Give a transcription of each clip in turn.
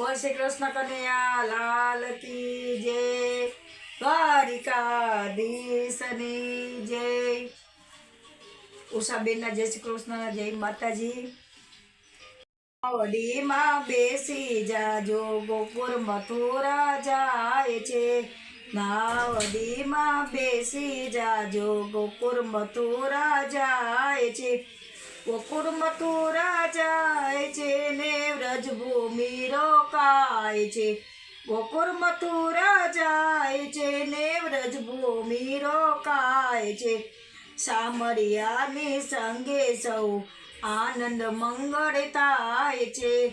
બોલ શ્રી કૃષ્ણ કનૈયા, લાલ કી જય. દ્વારિકાધીશની જય. ઉષાબેનના જય શ્રી કૃષ્ણ, જય માતાજી. વડીમાં બેસી જાજો ગોકુળ મથુરા જાય છે. નાવડીમાં બેસી જાજો ગોકુળ મથુરા જાય છે. ગોકુળ જાય છે ને વ્રજભૂમિ રોકાય છે. ગોકુળ જાય છે ને વ્રજભૂમિ રોકાય છે. સામરિયાની સંગે સૌ આનંદ મંગળ થાય છે.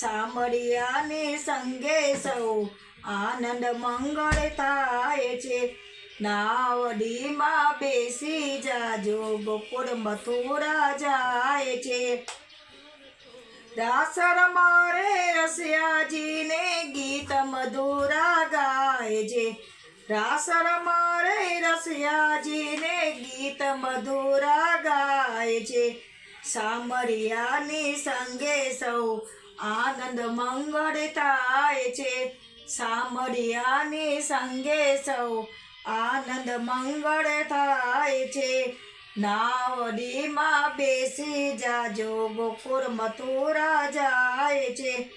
સામરિયાની સંગે સૌ આનંદ મંગળ થાય છે. નાવડીમાં બેસી જાજો, ગોકુળ મથુરા જાય છે. દાસર મારે રસિયાજીને ગીત મધુરા ગાય છે. રાસર મારે રસિયાજીને ગીત મધુરા ગાય છે. સામરિયાની સંગે સૌ આનંદ મંગળ થાય છે. સામરિયાની સંગે સૌ આનંદ મંગળ થાય છે. નાવડીમાં બેસી જાજો, ગોકુળ મથુરા જાય છે.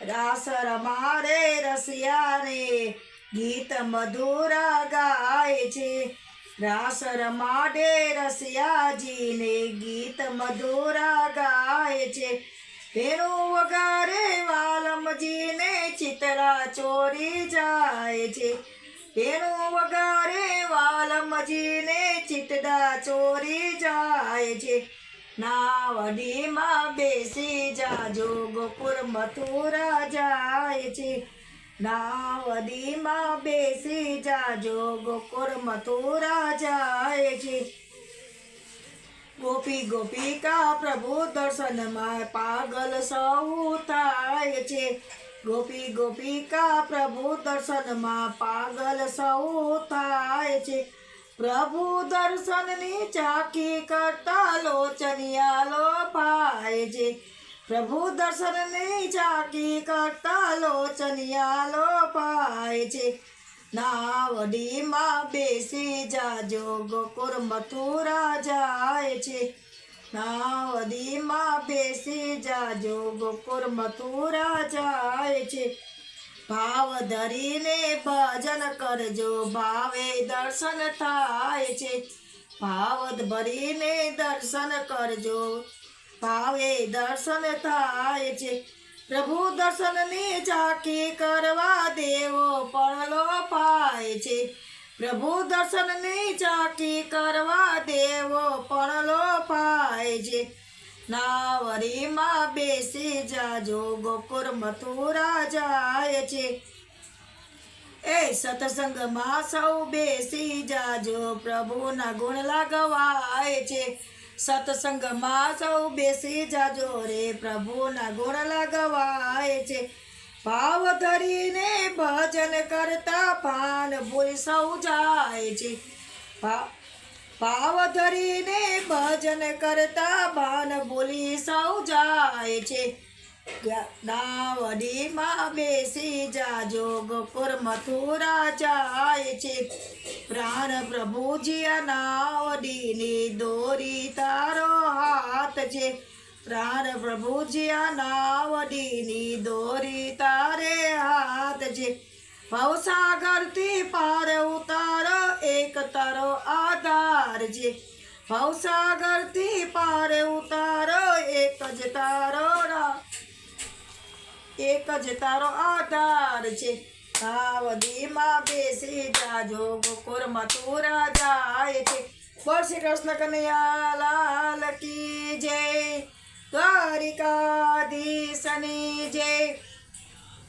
રાસ રમારે રસિયા રે ગીત મધુરા ગાય છે. રાસ રમાડે રસિયાજીને, ગીત મધુરા ગાય છે. ફેરો વગારે વાલમજીને, ચિતરા ચોરી જાય છે. તેનું વગારે વાલમજીને ચિતડા ચોરી જાય છે. નાવડીમાં બેસી જાજો ગોકુર મથુરા જાય છે. નાવડીમાં બેસી જાજો ગોકુર મથુરા જાય છે. ગોપી ગોપિકા પ્રભુ દર્શનમાં પાગલ સૌ થાય. ગોપી ગોપિકા પ્રભુ દર્શનમાં પાગલ સૌ થાય છે. પ્રભુ દર્શનની ચાકી કરતા લોચનિયાલો પાય છે. પ્રભુ દર્શનની ચાકી કરતા લોચનિયાલો પાય છે. નાવડીમાં બેસી જાજો ગોકુર મથુરા જાય છે. નાવડીમાં જાજો ગોકુળ મથુરા જાય છે. ભાવ ધરીને ભજન કરજો, ભાવે દર્શન થાય છે. ભાવ ભરીને દર્શન કરજો, ભાવે દર્શન થાય છે. પ્રભુ દર્શનની ઝાંકી કરવા દેવો પડલો પાય છે. પ્રભુ દર્શનની ઝાંકી કરવા દેવો પડલો પાય છે. નાવરીમાં બેસી જાજો ગોકુર મથુરા જાય છે. એ સત્સંગમાં સૌ બેસી જાજો, પ્રભુના ગુણ લાગવાય છે. સત્સંગમાં સૌ બેસી જાજો, રે પ્રભુના ગુણ લાગવાય છે. ભાવ ધરીને ભજન કરતા ભાન ભૂલ સૌ જાય છે. ભા- ભાવ ધરીને ભજન કરતા ભાન ભૂલી સૌ જાય છે. નાવડીમાં બેસી જાજો ગોકુળ મથુરા જાય છે. પ્રાણ પ્રભુજી નાવડીની દોરી તારો હાથ છે. પ્રાણ પ્રભુજી નાવડીની દોરી તારે હાથ છે. ભવસાગરથી પાર ઉતાર એક તારો આધાર છે ભવસાગરથી પાર ઉતાર એક જ તારો એક જ તારો આધાર છે સાવધીમાં બેસી જાજો ગોકુર મથુરા જાય છે. બોલ શ્રી કૃષ્ણ કનૈયા લાલ કી જય. દ્વારિકાધીશની જય.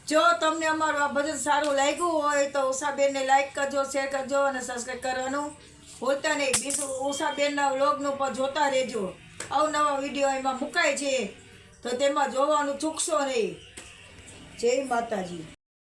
જો તમને અમારું આ ભજન સારું લાગ્યું હોય તો ઉષાબેનને લાઈક કરજો શેર કરજો અને સબસ્ક્રાઈબ કરવાનું ભૂલતા નહીં. બીજું ઉષાબેનના વ્લોગનું પણ જોતા રહેજો. અવનવા વીડિયો એમાં મુકાય છે. તો તેમાં જોવાનું ચૂકશો નહીં. જય માતાજી.